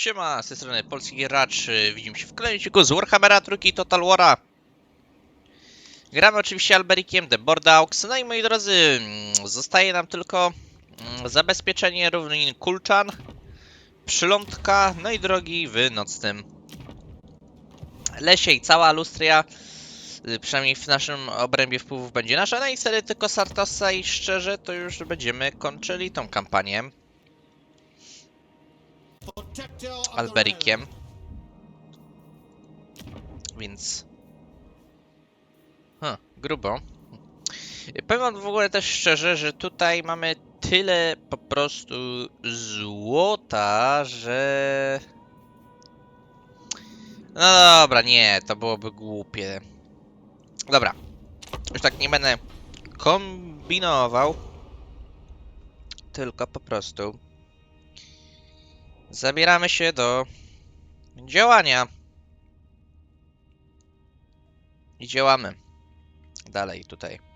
Siema, z tej strony Polski Gracz. y, Widzimy się w kolejnym odcinku z Warhammera trójki Total War'a. Gramy oczywiście Alberikiem The Bordaux. No i moi drodzy, mm, zostaje nam tylko mm, zabezpieczenie równin Kulczan, przylądka, no i drogi w nocnym lesie i cała Lustria. y, Przynajmniej w naszym obrębie wpływów będzie nasza. No i wtedy tylko Sartosa i szczerze to już będziemy kończyli tą kampanię. Alberikiem. Więc. Huh, grubo. Powiem wam w ogóle też szczerze, że tutaj mamy tyle po prostu złota, że. No dobra, nie, to byłoby głupie. Dobra. Już tak nie będę kombinował. Tylko po prostu. Zabieramy się do działania. I działamy. Dalej tutaj.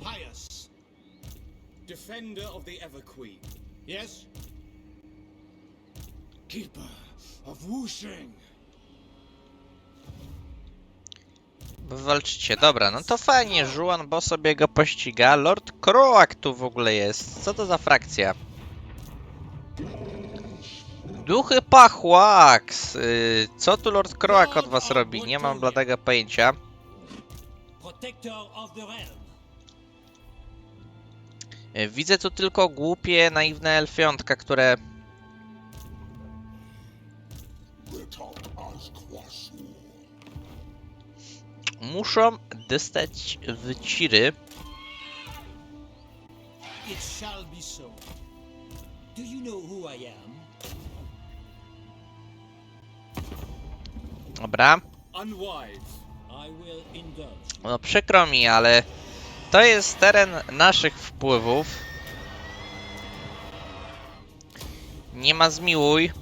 Pious. Defender of the Everqueen. Yes? Keeper of Wushing. Wy walczycie. Dobra, no to fajnie. Żuan bo sobie go pościga. Lord Croak tu w ogóle jest. Co to za frakcja? Duchy Pachłax. Yy, co tu Lord Croak od was robi? Nie mam bladego pojęcia. Protector of the realm. Yy, Widzę tu tylko głupie, naiwne elfiątka, które... Muszą dostać w ciry. It shall be so. Do you know who I am? Dobra. No przykro mi, ale to jest teren naszych wpływów. Nie ma zmiłuj.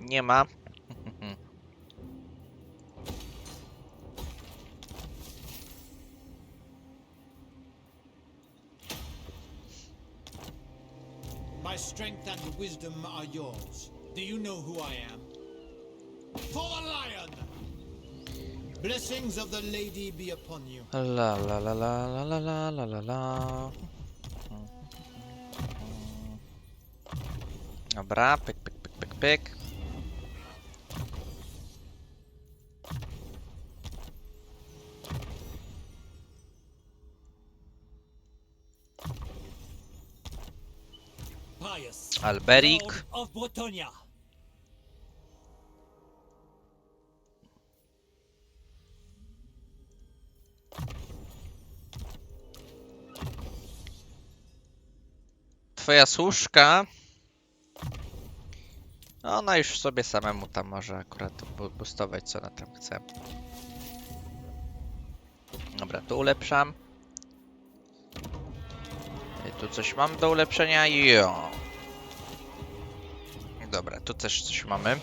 Nie ma. My strength and wisdom are yours. Do you know who I am? Blessings of the lady be upon you. La la la la la la la la la la. Dobra, pyk, pyk, pyk, pyk, pyk. pious. Alberik. Twoja służka. Ona już sobie samemu tam może akurat boostować, co ona tam chce. Dobra, tu ulepszam. I tu coś mam do ulepszenia? Jo. Dobra, tu też coś mamy.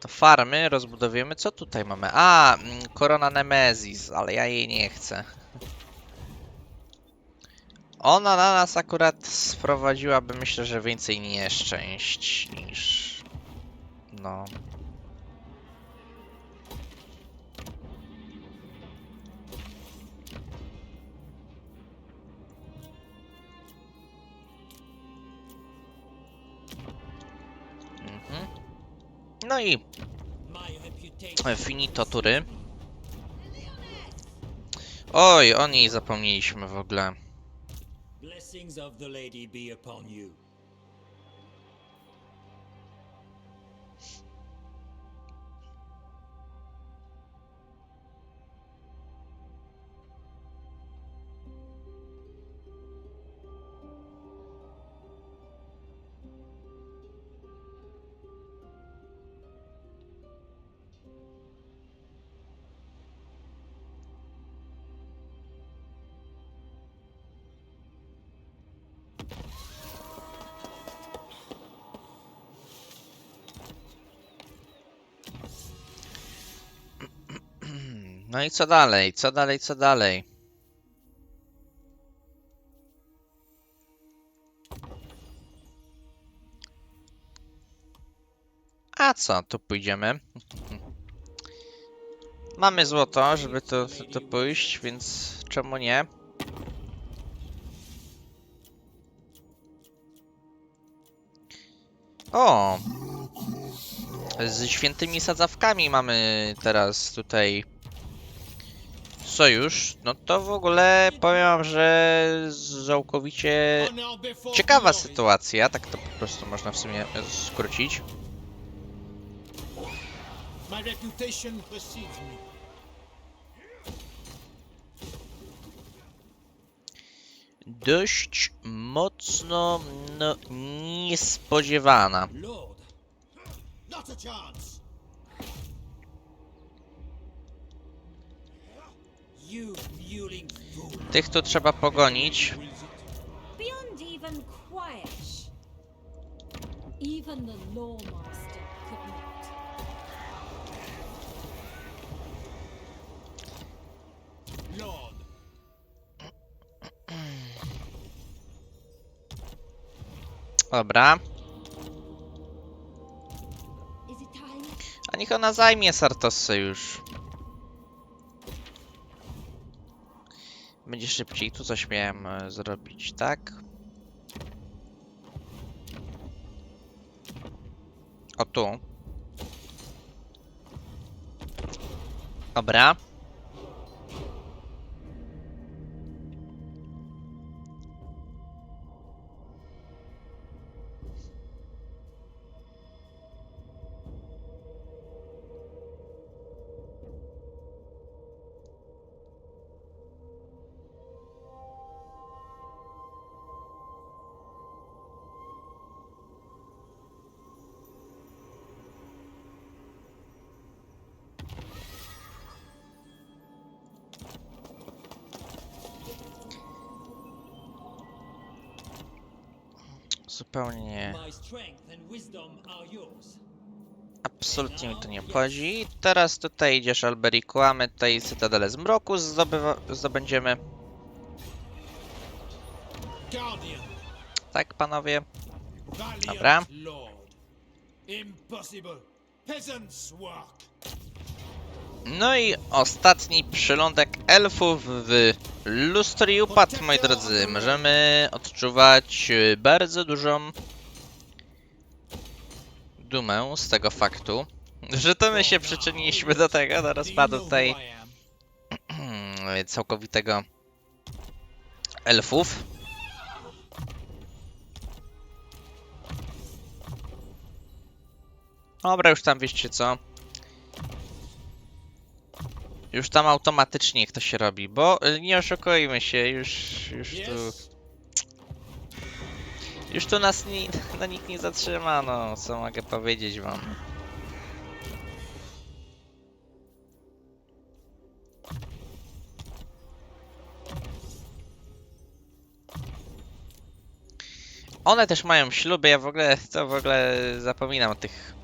To farmy rozbudowujemy. Co tutaj mamy? A, mm, korona Nemesis, ale ja jej nie chcę. Ona na nas akurat sprowadziłaby, myślę, że więcej nieszczęść niż. No. Mhm. No i finito tury. Oj, o niej zapomnieliśmy w ogóle. Blessings of the lady be upon you. No i co dalej? Co dalej? Co dalej? A co, tu pójdziemy. Mamy złoto, żeby to, to pójść, więc czemu nie? O! Z świętymi sadzawkami mamy teraz tutaj sojusz. No to w ogóle powiem wam, że całkowicie ciekawa sytuacja. Tak to po prostu można w sumie skrócić. Precedes me. Dość mocno no, niespodziewana. Lord, Not a chance. Tych tu trzeba pogonić. Dobra. A niech ona zajmie Sartossę już. Będzie szybciej. Tu coś miałem e, zrobić, tak? O tu. Dobra. Zupełnie. Absolutnie mi to nie obchodzi. Teraz tutaj idziesz, Alberiku, a my tutaj Cytadelę Zmroku zdobywa, zdobędziemy. Tak, panowie? Dobra. Impossible. Peasants' work. No i ostatni przylądek elfów w lustri upadł, moi drodzy. Możemy odczuwać e, bardzo dużą dumę z tego faktu, że to my się przyczyniliśmy do tego, do rozpadu tutaj am? całkowitego elfów. Dobra, już tam wiecie co. Już tam automatycznie jak to się robi, bo y, nie oszukujmy się, już, już tu, już tu nas ni, no, nikt nie zatrzyma, no co mogę powiedzieć wam. One też mają śluby, ja w ogóle, to w ogóle zapominam o tych...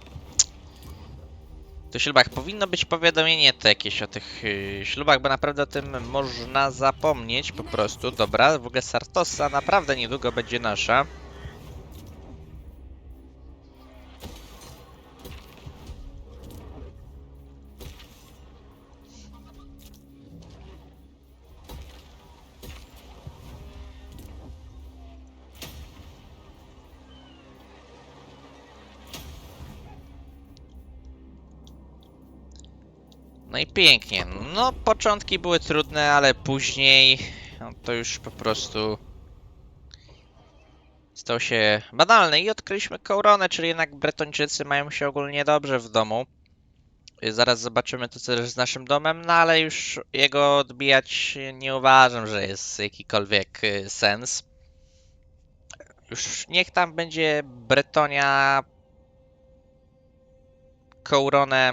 tych ślubach. Powinno być powiadomienie to jakieś o tych yy, ślubach, bo naprawdę o tym można zapomnieć po prostu. Dobra, w ogóle Sartosa naprawdę niedługo będzie nasza. No i pięknie. No, początki były trudne, ale później no, to już po prostu stał się banalny i odkryliśmy koronę, czyli jednak Bretończycy mają się ogólnie dobrze w domu. Zaraz zobaczymy to co z naszym domem, no ale już jego odbijać nie uważam, że jest jakikolwiek y, sens. Już niech tam będzie Bretonia koronę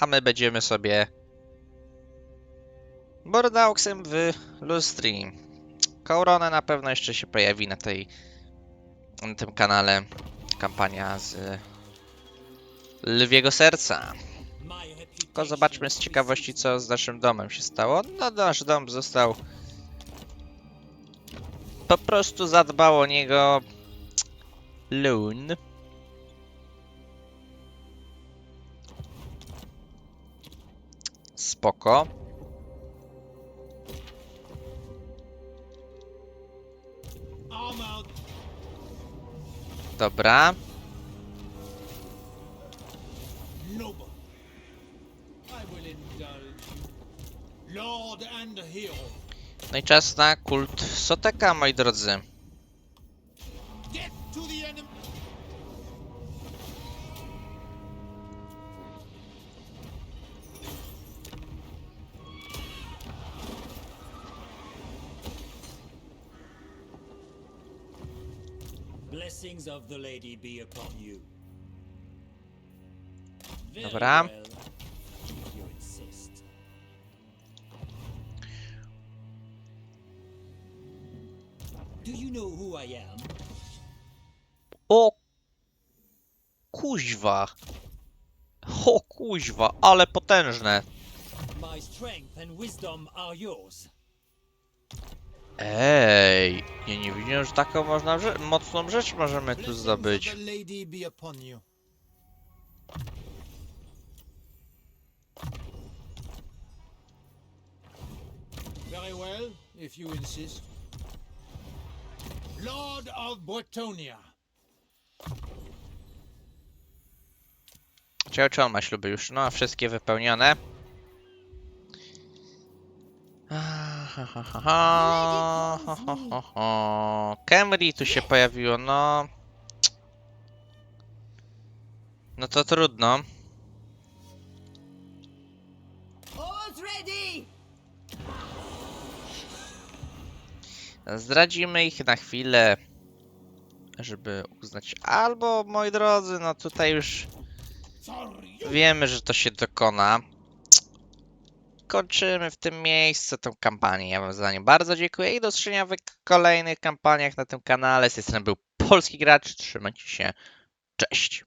a my będziemy sobie Bordauxem w Lustri. Koronę na pewno jeszcze się pojawi na tej na tym kanale kampania z Lwiego Serca. Tylko zobaczmy z ciekawości, co z naszym domem się stało. No, nasz dom został... Po prostu zadbał o niego... Loon. And hero. No i czas na kult Soteka, moi drodzy. Blessings of the lady be upon you. Very Dobra. well, if you insist. Do you know who I am? O kuźwa. O kuźwa, ale potężne. My strength and wisdom are yours. Ej, ja nie widziałem, że taką można rze- mocną rzecz możemy tu zdobyć. Very well, if you insist. Lord of Bretonia. Czy on ma śluby już? No, wszystkie wypełnione. Camry tu się pojawiło, no. No to trudno. Zdradzimy ich na chwilę, żeby uznać. Albo, moi drodzy, no tutaj już wiemy, że to się dokona. Kończymy w tym miejscu tą kampanię. Ja wam za nią bardzo dziękuję i do zobaczenia w kolejnych kampaniach na tym kanale. Z tej strony był Polski Gracz. Trzymajcie się. Cześć.